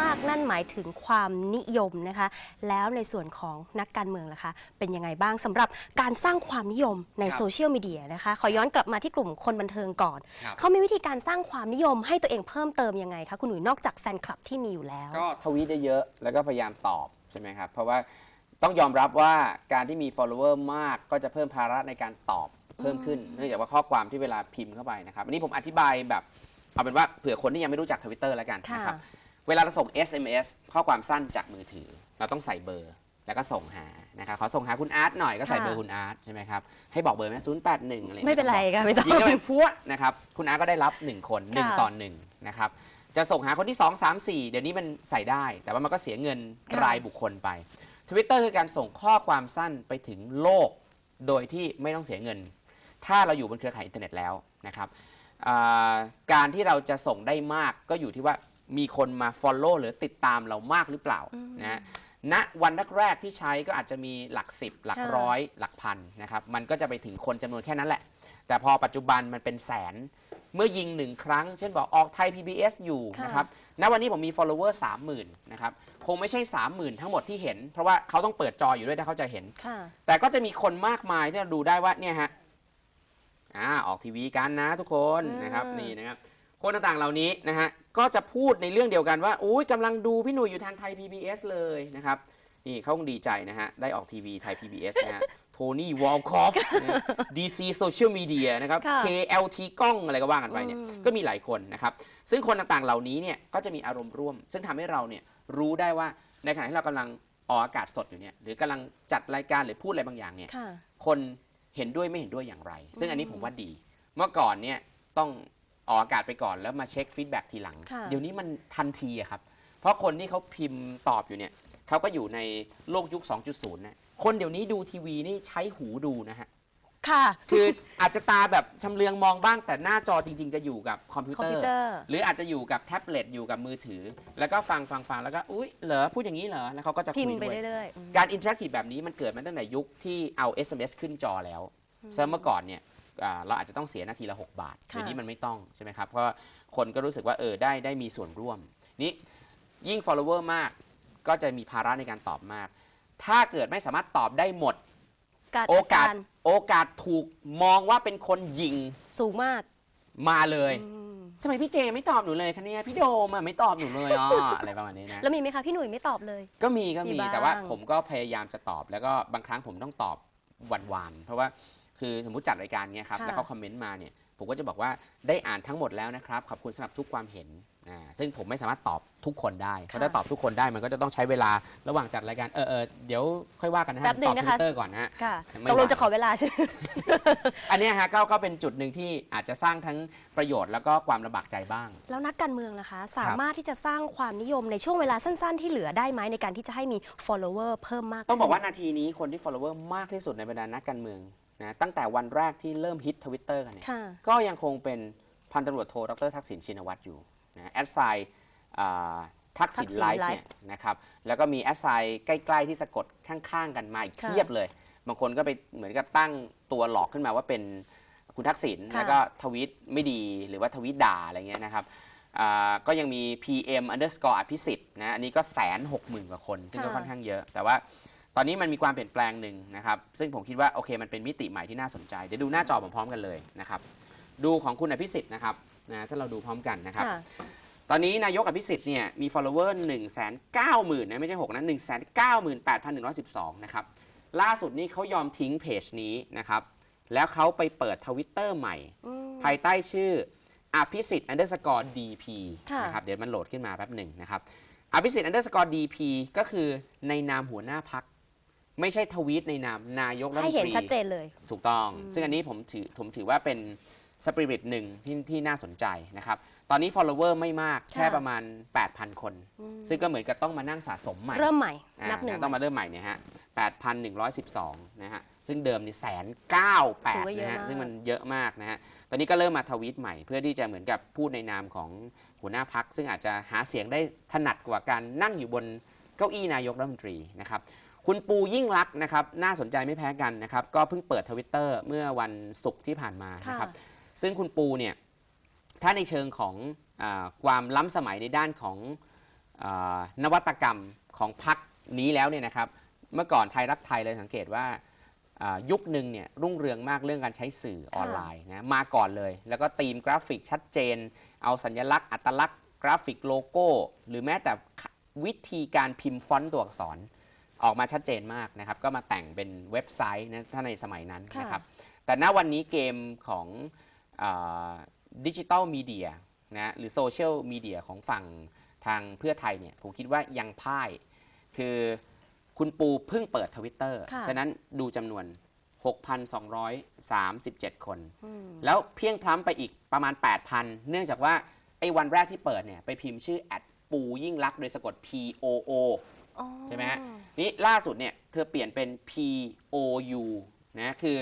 มากนั่นหมายถึงความนิยมนะคะ แล้วในส่วนของนักการเมืองล่ะคะ เป็นยังไงบ้างสำหรับการสร้างความนิยมในครับโซเชียลมีเดียนะคะ ขอย้อนกลับมาที่กลุ่มคนบันเทิงก่อน ครับ เขามีวิธีการสร้างความนิยมให้ตัวเองเพิ่มเติมยังไงคะคุณหนุ่ยนอกจากแฟนคลับที่มีอยู่แล้ว ก็ทวีตเยอะๆแล้วก็พยายามตอบใช่ไหมครับ เพราะว่าต้องยอมรับว่าการที่มี follower มากก็จะเพิ่มภาระในการตอบเพิ่มขึ้น เนื่องจากว่าข้อความที่เวลาพิมพ์เข้าไปนะครับ อันนี้ผมอธิบายแบบ เอาเป็นว่าเผื่อคนที่ยังไม่รู้จักทวิตเตอร์แล้วกันค่ะนะครับ เวลาเราส่ง SMS ข้อความสั้นจากมือถือ เราต้องใส่เบอร์แล้วก็ส่งหานะครับขอส่งหาคุณอาร์ตหน่อยก็ใส่เบอร์คุณอาร์ตใช่ไหมครับให้บอกเบอร์ไหมศูนย์แปดหนึ่งอะไรอย่างไม่งี้ยเป็นไรค่ะไม่ต้องยิงเข้าไปพัวนะครับคุณอาร์ตก็ได้รับ 1 คนค่ะ1ต่อหนึ่งนะครับจะส่งหาคนที่ 2 3 4 เดี๋ยวนี้มันใส่ได้ แต่ว่ามันก็เสียเงินค่ะรายบุคคลไป Twitter คือการส่งข้อความสั้นไปถึงโลก โดยที่ไม่ต้องเสียเงิน ถ้าเราอยู่บนเครือข่ายอินเทอร์เน็ตแล้วนะครับอ่าการที่เราจะส่งได้มากก็อยู่ที่ว่า มีคนมา Follow หรือติดตามเรามากหรือเปล่านะฮะณวันแรกๆที่ใช้ก็อาจจะมีหลัก10หลักค่ะร้อยหลักพันนะครับมันก็จะไปถึงคนจำนวนแค่นั้นแหละ แต่พอปัจจุบันมันเป็นแสน เมื่อยิงหนึ่งครั้ง เช่นบอกออกไทย PBS อยู่ค่ะนะครับณวันนี้ผมมี follower 30,000นะครับคงไม่ใช่ 30,000 ทั้งหมดที่เห็น เพราะว่าเขาต้องเปิดจออยู่ด้วยถ้าเขาจะเห็น ค่ะ แต่ก็จะมีคนมากมายที่เราดูได้ว่าเนี่ยฮะอ่าออกทีวีกันนะทุกคนอืมนะครับนี่นะครับคนต่างๆเหล่านี้นะฮะ ก็จะพูดในเรื่องเดียวกันว่าอุ้ยกำลังดูพี่หนุ่ยอยู่ทางไทย PBS เลยนะครับ นี่เขาคงดีใจนะฮะ ได้ออกทีวีไทย PBS นะฮะโทนี่วอลคอฟ DC Social Media นะครับ ค่ะ KLT กล้องอะไรก็ว่ากันไปเนี่ย อืม ก็มีหลายคนนะครับ ซึ่งคนต่างๆเหล่านี้เนี่ย ก็จะมีอารมณ์ร่วม ซึ่งทำให้เราเนี่ยรู้ได้ว่าในขณะที่เรากำลังออกอากาศสดอยู่เนี่ย หรือกำลังจัดรายการหรือพูดอะไรบางอย่างเนี่ย ค่ะ คนเห็นด้วยไม่เห็นด้วยอย่างไร ซึ่งอันนี้ผมว่าดี เมื่อก่อนเนี่ยต้อง ออกอากาศไปก่อนแล้วมาเช็คฟีดแบ็กทีหลัง ค่ะ เดี๋ยวนี้มันทันทีอะครับ เพราะคนที่เขาพิมพ์ตอบอยู่เนี่ยเขาก็อยู่ในโลกยุค 2.0 นะ คนเดี๋ยวนี้ดูทีวีนี่ใช้หูดูนะฮะ ค่ะ คืออาจจะตาแบบชำเลืองมองบ้างแต่หน้าจอจริง ๆ จะอยู่กับคอมพิวคอมเตอพิวร์ เตอร์ หรืออาจจะอยู่กับแท็บเล็ตอยู่กับมือถือ แล้วก็ฟังฟังฟังแล้วก็อุ๊ยเหรอพูดอย่างนี้เหรอแล้วเขาก็จะพิมคุยพ์ไปด้วย เรื่อยๆอืม การอินเทอร์แอคทีฟแบบนี้มันเกิดมาตั้งแต่ยุคที่เอา SMS ขึ้นจอแล้วซึ่งเมื่อก่อนเนี่ยอ่า เราอาจจะต้องเสียนาทีละ 6 บาทค่ะเดี๋ยวนี้มันไม่ต้องใช่ไหมครับเพราะว่าคนก็รู้สึกว่าเออได้ได้มีส่วนร่วมนี้ยิ่ง follower มากก็จะมีภาระในการตอบมาก ถ้าเกิดไม่สามารถตอบได้หมดการโอกาสจัดโอกาสถูกมองว่าเป็นคนยิงสูงมากมาเลยอืมทำไมพี่เจไม่ตอบหนูเลยคะเนี่ยพี่โดมอะไม่ตอบหนูเลยอ๋ออะไรประมาณนี้นะแล้วมีไหมคะพี่หนุ่ยไม่ตอบเลย ก็มีก็มีมีบ้างแต่ว่าผมก็พยายามจะตอบแล้วก็บางครั้งผมต้องตอบวันๆเพราะว่า คือสมมุติจัดรายการเนี้ยครับ ค่ะ แล้วเขาคอมเมนต์มาเนี่ย ผมก็จะบอกว่าได้อ่านทั้งหมดแล้วนะครับ ขอบคุณสำหรับทุกความเห็นอ่าซึ่งผมไม่สามารถตอบทุกคนได้เพราะถ้าตอบทุกคนได้มันก็จะต้องใช้เวลาระหว่างจัดรายการ เออเออเดี๋ยวค่อยว่ากันนะฮะแป๊บหนึ่ตองบนะทคะ วิตเตอร์ก่อนนะฮะ ค่ะไม่ตกลงไหวจะขอเวลาใช่ไหม อันเนี้ยฮะก็ก็เป็นจุดหนึ่งที่อาจจะสร้างทั้งประโยชน์แล้วก็ความลำบากใจบ้าง แล้วนักการเมืองนะคะ สามารถที่จะสร้างความนิยมในช่วงเวลาสั้น ๆ ที่เหลือได้ไหมในการที่จะให้มี follower เพิ่มมากต้องบอกว่าขึ้นนาทีนี้คนที่ follower มากที่สุดในบรรดานักการเมือง นะตั้งแต่วันแรกที่เริ่มฮิตทวิตเตอร์กันเนี่ยค่ะก็ยังคงเป็นพันตำรวจโทดรทักษิณชินวัตรอยู่นะแอดไซน์ทักษิณทักษิณไลฟ์ไลเนี่ยฟ์นะครับแล้วก็มีแอดไซน์ใกล้ ๆ ที่สะกดข้าง ๆ กันมาอีกค่ะเทียบเลย บางคนก็ไปเหมือนกับตั้งตัวหลอกขึ้นมาว่าเป็นคุณทักษิณค่ะแล้วก็ทวีตไม่ดีหรือว่าทวีตด่าอะไรเงี้ยนะครับอ่าก็ยังมี PM underscore อภิสิทธิ์นะอันนี้ก็แสนหกหมื่นกว่าคน ซึ่งก็ค่อนข้างเยอะ แต่ว่า ตอนนี้มันมีความเปลี่ยนแปลงหนึ่งนะครับ ซึ่งผมคิดว่าโอเคมันเป็นมิติใหม่ที่น่าสนใจ เดี๋ยวดูหน้าจอพร้อมๆกันเลยนะครับ ดูของคุณอภิสิทธิ์นะครับนะถ้าเราดูพร้อมกันนะครับค่ะตอนนี้นายกอภิสิทธิ์เนี่ยมี follower 1 9 0 0 0 0นะไม่ใช่6นะ1 9 8 1 1 2 นะครับ ล่าสุดนี้เขายอมทิ้งเพจนี้นะครับ แล้วเขาไปเปิดทวิตเตอร์ใหม่อืมภายใต้ชื่ออภิสิทธิ์ underscore dp ค่ะนะครับ เดี๋ยวมันโหลดขึ้นมาแป๊บหนึ่งนะครับอภิสิทธิ์ underscore dp ก็คือในนามหัวหน้าพัก ไม่ใช่ทวีตในนามนายกรัฐมให้นเห็นตรีชัดเจนเลย ถูกต้อง ซึ่งอันนี้ผมถือผมถือว่าเป็นสปิริตหนึ่งที่ที่น่าสนใจนะครับ ตอนนี้ follower ไม่มากแค่ค่ะ ประมาณ 8,000 คนอืมซึ่งก็เหมือนกับต้องมานั่งสะสมใหม่เริ่มใหม่ อ่านับหนึ่ง ต้องมาเริ่มใหม่เนี่ยฮะ 8,112 นะฮะ ซึ่งเดิมนี่แสนเก้าแปถืดอว่าเยอะนะฮะ มาก ซึ่งมันเยอะมากนะฮะ ตอนนี้ก็เริ่มมาทวีตใหม่เพื่อที่จะเหมือนกับพูดในนามของหัวหน้าพัก ซึ่งอาจจะหาเสียงได้ถนัดกว่าการนั่งอยู่บนเก้าอี้นายกรัฐมนตรีนะครับ คุณปูยิ่งลักษณ์นะครับน่าสนใจไม่แพ้กันนะครับ ก็เพิ่งเปิดทวิตเตอร์เมื่อวันศุกร์ที่ผ่านมาค่ะนะครับ ซึ่งคุณปูเนี่ยถ้าในเชิงของอาความล้ำสมัยในด้านของเอ่อนวัตกรรมของพักนี้แล้วเนี่ยนะครับ เมื่อก่อนไทยรักไทยเลยสังเกตว่าอ่ายุคหนึ่งเนี่ยรุ่งเรืองมากเรื่องการใช้สื่อออนไลน์นะมาก่อนเลย แล้วก็ตีมกราฟิกชัดเจน เอาสัญลักษณ์อัตลักษณ์กราฟิกโลโก้ หรือแม้แต่วิธีการพิมพ์ฟอนต์ตัวอักษร ออกมาชัดเจนมากนะครับ ก็มาแต่งเป็นเว็บไซต์นะถ้าในสมัยนั้นค่ะ นะครับ แต่ณวันนี้เกมของดิจิตอลมีเดียนะหรือโซเชียลมีเดียของฝั่งทางเพื่อไทยเนี่ยผมคิดว่ายังพ่าย คือคุณปูเพิ่งเปิดทวิตเตอร์ค่ะ ฉะนั้นดูจำนวน 6,237 คน อืมแล้วเพียงพล้ำไปอีกประมาณ 8,000 เนื่องจากว่า ไอ้วันแรกที่เปิดเนี่ย ไปพิมพ์ชื่อแอดปูยิ่งลักษณ์โดยสะกด P O O อ๋อใช่ไหมฮะนี่ล่าสุดเนี่ยเธอเปลี่ยนเป็น P O U นะคือ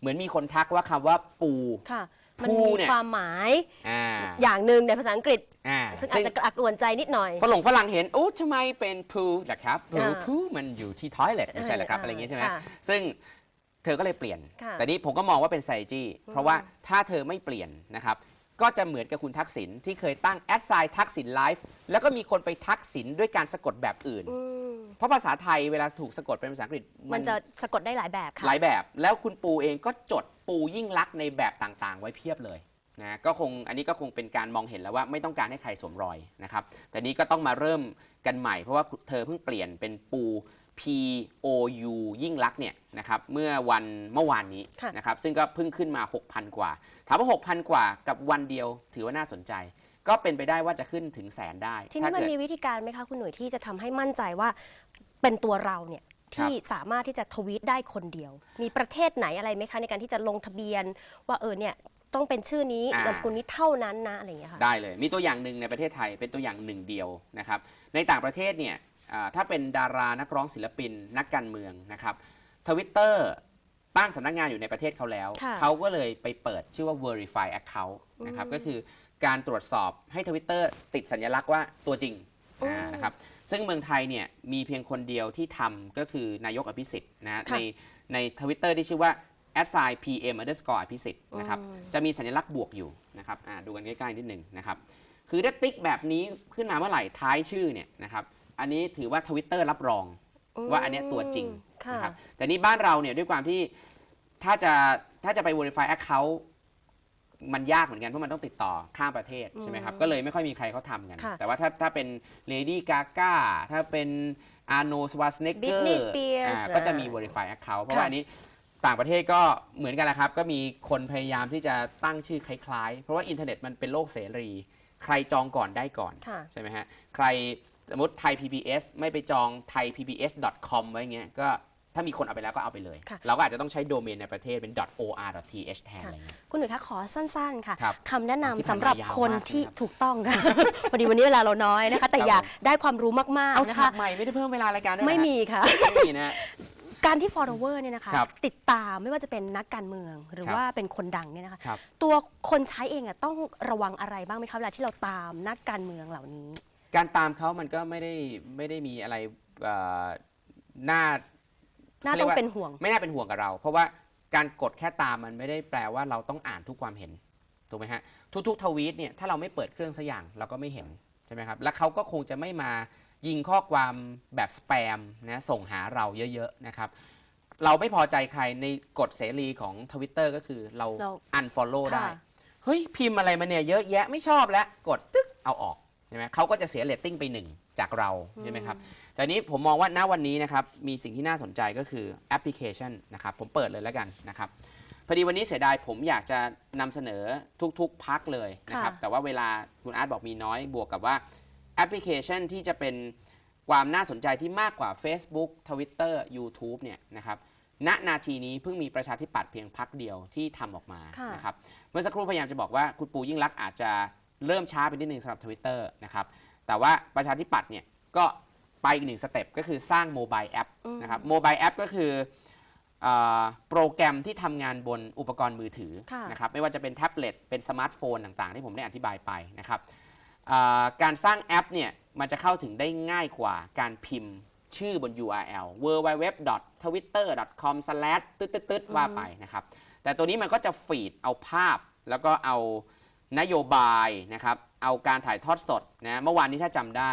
เหมือนมีคนทักว่าคำว่าปู ค่ะ มันภูมีเนี่ย ความหมายอ่าอย่างหนึ่งในภาษาอังกฤษ อ่าซึ่งอาจจะกระอักกวนใจนิดหน่อย ฝรั่งฝรั่งเห็นโอ้ทำไมเป็นพูล่ะครับพูอ่าพูมันอยู่ที่ toilet ไม่ใช่เหรอครับ เออออะไรอย่างงี้ใช่ไหมค่ะซึ่งเธอก็เลยเปลี่ยน ค่ะแต่นี่ผมก็มองว่าเป็น strategy เพราะว่าถ้าเธอไม่เปลี่ยนนะครับ ก็จะเหมือนกับคุณทักษิณที่เคยตั้งแอดไซน์ทักษิณไลฟ์แล้วก็มีคนไปทักษิณด้วยการสะกดแบบอื่นอืมเพราะภาษาไทยเวลาถูกสะกดเป็นภาษาอังกฤษมันจะสะกดได้หลายแบบค่ะหลายแบบ แล้วคุณปูเองก็จดปูยิ่งลักษณ์ในแบบต่างๆ ไว้เพียบเลยนะก็คงอันนี้ก็คงเป็นการมองเห็นแล้วว่าไม่ต้องการให้ใครสวมรอยนะครับแต่นี้ก็ต้องมาเริ่มกันใหม่เพราะว่าเธอเพิ่งเปลี่ยนเป็นปู P O U ยิ่งลักษณ์เนี่ยนะครับเมื่อวันเมื่อวานนี้ค่ะ นะครับซึ่งก็เพิ่งขึ้นมา 6,000 กว่า ถามว่า 6,000 กว่ากับวันเดียวถือว่าน่าสนใจ ก็เป็นไปได้ว่าจะขึ้นถึงแสนได้ทีนี้ถ้ามันเกิด มีวิธีการไหมคะคุณหนุ่ยที่จะทำให้มั่นใจว่าเป็นตัวเราเนี่ยครับที่สามารถที่จะทวีตได้คนเดียว มีประเทศไหนอะไรไหมคะในการที่จะลงทะเบียน ว่าเออเนี่ยต้องเป็นชื่อนี้อ่าน นามสกุลนี้เท่านั้นนะอะไรอย่างเงี้ยค่ะ ได้เลย มีตัวอย่างหนึ่งในประเทศไทยเป็นตัวอย่างหนึ่งเดียวนะครับ ในต่างประเทศเนี่ยอ่า ถ้าเป็นดารานักร้องศิลปินนักการเมืองนะครับทวิตเตอร์ตั้งสำนักงานอยู่ในประเทศเขาแล้วค่ะเขาก็เลยไปเปิดชื่อว่า verify account นะครับก็คือการตรวจสอบให้ทวิตเตอร์ติดสัญลักษณ์ว่าตัวจริงอ่านะครับซึ่งเมืองไทยเนี่ยมีเพียงคนเดียวที่ทำก็คือนายกอภิสิทธิ์นะค่ะในในทวิตเตอร์ที่ชื่อว่า a d s i g n pm underscore อภิสิทธิ์นะครับอืมจะมีสัญลักษณ์บวกอยู่นะครับอ่าดูกันใกล้ๆนิดหนึ่งนะครับคือถ้าติ๊กแบบนี้ขึ้นมาเมื่อไหร่ท้ายชื่อเนี่ยนะครับ อันนี้ถือว่าทวิตเตอร์รับรอง ว่าอันเนี้ยตัวจริงค่ะนะครับแต่นี่บ้านเราเนี่ยด้วยความที่ถ้าจะถ้าจะไป verify account มันยากเหมือนกันเพราะมันต้องติดต่อข้ามประเทศใช่ไหมครับก็เลยไม่ค่อยมีใครเขาทำกัน ค่ะ แต่ว่าถ้าถ้าเป็น Lady Gaga ถ้าเป็นอาร์โนสวาสเนกเกอ Britney ร์ Spears ก็จะมีอ่า verify account เพราะค่ะว่าอันนี้ต่างประเทศก็เหมือนกันแหละครับ ก็มีคนพยายามที่จะตั้งชื่อคล้ายๆ เพราะว่าอินเทอร์เน็ตมันเป็นโลกเสรี ใครจองก่อนได้ก่อน ค่ะ ใช่ไหมฮะ ใคร สมมติไทย PBS ไม่ไปจอง thaipbs.com ไว้เงี้ยก็ถ้ามีคนเอาไปแล้วก็เอาไปเลย ค่ะ เราก็อาจจะต้องใช้โดเมนในประเทศเป็น .or.th แทนค่ะอะไรเงี้ย คุณหนุ่ยคะขอสั้นๆ ค่ะครับคำแนะนำที่สำหรับผ่านมายาวคนมากที่นะครับ ถูกต้องค่ะ พอดีวันนี้เวลาเราน้อยนะคะ แต่ครับอยากผมได้ความรู้มากเอาๆนะฉากคะใหม่ไม่ได้เพิ่มเวลารายการด้วยเหรอไม่ฮะมีค่ะ ไม่มีนะ การที่ follower เนี่ยนะคะ ครับติดตามไม่ว่าจะเป็นนักการเมืองหรือครับ ว่าเป็นคนดังเนี่ยนะคะ ครับ ตัวคนใช้เองอะต้องระวังอะไรบ้างไหมคะเวลาที่เราตามนักการเมืองเหล่านี้ การตามเขามันก็ไม่ได้ไม่ได้มีอะไรเอ่อน่าน่าเขาเรีต้ยอกงว่าเป็นห่วง ไม่น่าเป็นห่วงกับเรา เพราะว่าการกดแค่ตามมันไม่ได้แปลว่าเราต้องอ่านทุกความเห็นถูกไหมฮะทุกๆทวีตเนี่ยถ้าเราไม่เปิดเครื่องสักอย่างเราก็ไม่เห็นใช่ไหมครับแล้วเขาก็คงจะไม่มายิงข้อความแบบสแปมนะส่งหาเราเยอะๆนะครับเราไม่พอใจใครในกฎเสรีของ Twitter ก็คือเราเรา unfollow ได้ ค่ะ เฮ้ย พิมพ์อะไรมาเนี่ยเยอะแยะไม่ชอบแล้ว กดตึ๊กเอาออกใช่ไหมเขาก็จะเสียเรตติ้งไปหนึ่งจากเราใช่ไหมครับ แต่นี้ผมมองว่าณวันนี้นะครับมีสิ่งที่น่าสนใจก็คือแอปพลิเคชันนะครับผมเปิดเลยแล้วกันนะครับพอดีวันนี้เสียดายผมอยากจะนำเสนอทุกๆพักเลยนะครับค่ะแต่ว่าเวลาคุณอาร์ตบอกมีน้อยบวกกับว่าแอปพลิเคชันที่จะเป็นความน่าสนใจที่มากกว่า Facebook Twitter YouTube เนี่ยนะครับณนาทีนี้เพิ่งมีประชาธิปัตย์เพียงพักเดียวที่ทำออกมาค่ะนะครับเมื่อสักครู่พยายามจะบอกว่าคุณปูยิ่งรักษณ์อาจจะ เริ่มช้าไปนิดนึงสำหรับ Twitter นะครับแต่ว่าประชาธิปัตย์เนี่ยก็ไปอีกหนึ่งสเต็ปก็คือสร้างโมบายแอปอืมนะครับโมบายแอปก็คือเออโปรแกรมที่ทำงานบนอุปกรณ์มือถือค่ะ นะครับไม่ว่าจะเป็นแท็บเล็ตเป็นสมาร์ทโฟนต่างๆ ที่ผมได้อธิบายไปนะครับเอ่อการสร้างแอปเนี่ยมันจะเข้าถึงได้ง่ายกว่าการพิมพ์ชื่อบน URL www.twitter.com/ ตึ๊ดตึ๊ดตึ๊ดว่าไปนะครับแต่ตัวนี้มันก็จะฟีดเอาภาพแล้วก็เอา นโยบายนะครับเอาการถ่ายทอดสดนะเมื่อวานนี้ถ้าจำได้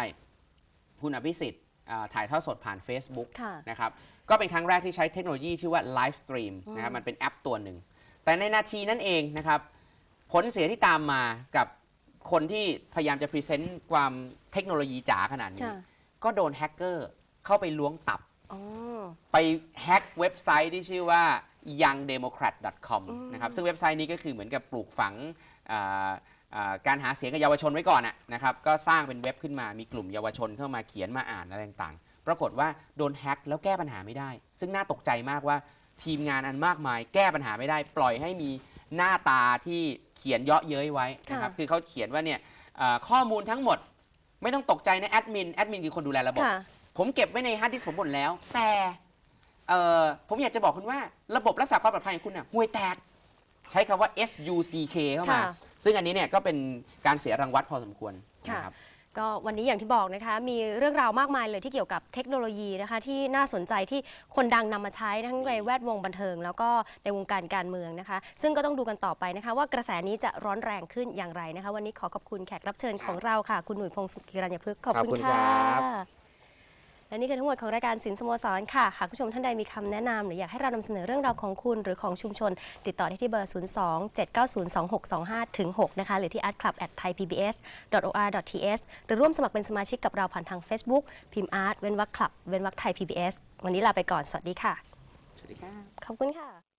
คุณอภิสิทธิ์อ่าถ่ายทอดสดผ่าน Facebook ค่ะนะครับก็เป็นครั้งแรกที่ใช้เทคโนโลยีชื่อว่า Live Stream นะครับมันเป็นแอปตัวหนึ่ง แต่ในนาทีนั้นเองนะครับผลเสียที่ตามมากับคนที่พยายามจะพรีเซนต์ความเทคโนโลยีจ๋าขนาดนี้ค่ะก็โดนแฮกเกอร์เข้าไปล้วงตับอ๋อไปแฮกเว็บไซต์ที่ชื่อว่า youngdemocrat.com นะครับซึ่งเว็บไซต์นี้ก็คือเหมือนกับปลูกฝังอ่าอ่าการหาเสียงกับเยาวชนไว้ก่อนอะนะครับก็สร้างเป็นเว็บขึ้นมามีกลุ่มเยาวชนเข้ามาเขียนมาอ่านอะไรต่างๆ ปรากฏว่าโดนแฮกแล้วแก้ปัญหาไม่ได้ ซึ่งน่าตกใจมากว่าทีมงานอันมากมาย แก้ปัญหาไม่ได้ ปล่อยให้มีหน้าตาที่เขียนเยาะเย้ยไว้นะครับค่ะคือเขาเขียนว่าเนี่ยอ่าข้อมูลทั้งหมด ไม่ต้องตกใจนะแอดมินแอดมินคือคนดูแลระบบค่ะผมเก็บไว้ในฮาร์ดดิสก์ผมหมดแล้ว แต่ เอ่อผมอยากจะบอกคุณว่าระบบรักษาความปลอดภัยของคุณน่ะห่วยแตก ใช้คำว่า SUCK เข้ามา ค่ะ ซึ่งอันนี้เนี่ยก็เป็นการเสียรังวัดพอสมควรค่ะ นะครับ ก็วันนี้อย่างที่บอกนะคะ มีเรื่องราวมากมายเลยที่เกี่ยวกับเทคโนโลยีนะคะ ที่น่าสนใจที่คนดังนำมาใช้ทั้งในแวดวงบันเทิง แล้วก็ในวงการการเมืองนะคะ ซึ่งก็ต้องดูกันต่อไปนะคะ ว่ากระแสนี้จะร้อนแรงขึ้นอย่างไรนะคะ วันนี้ขอขอบคุณแขกรับเชิญของเราค่ะ คุณหนุ่ยพงศ์สุกิรัญญพฤกษ์ขอบคุณขอบคุณค่ะครับ และนี่คือทั้งหมดของรายการสินสโมสรค่ะ หากผู้ชมท่านใดมีคำแนะนำหรืออยากให้เรานำเสนอเรื่องราวของคุณหรือของชุมชน ติดต่อได้ที่เบอร์ 02 790 2625ถึง6นะคะหรือที่ artclub@thaipbs.or.th หรือร่วมสมัครเป็นสมาชิกกับเราผ่านทาง Facebook พิมพ์ art เว้นวรรคคลับเว้นวรรคไทย PBS วันนี้ลาไปก่อนสวัสดีค่ะสวัสดีครับขอบคุณค่ะ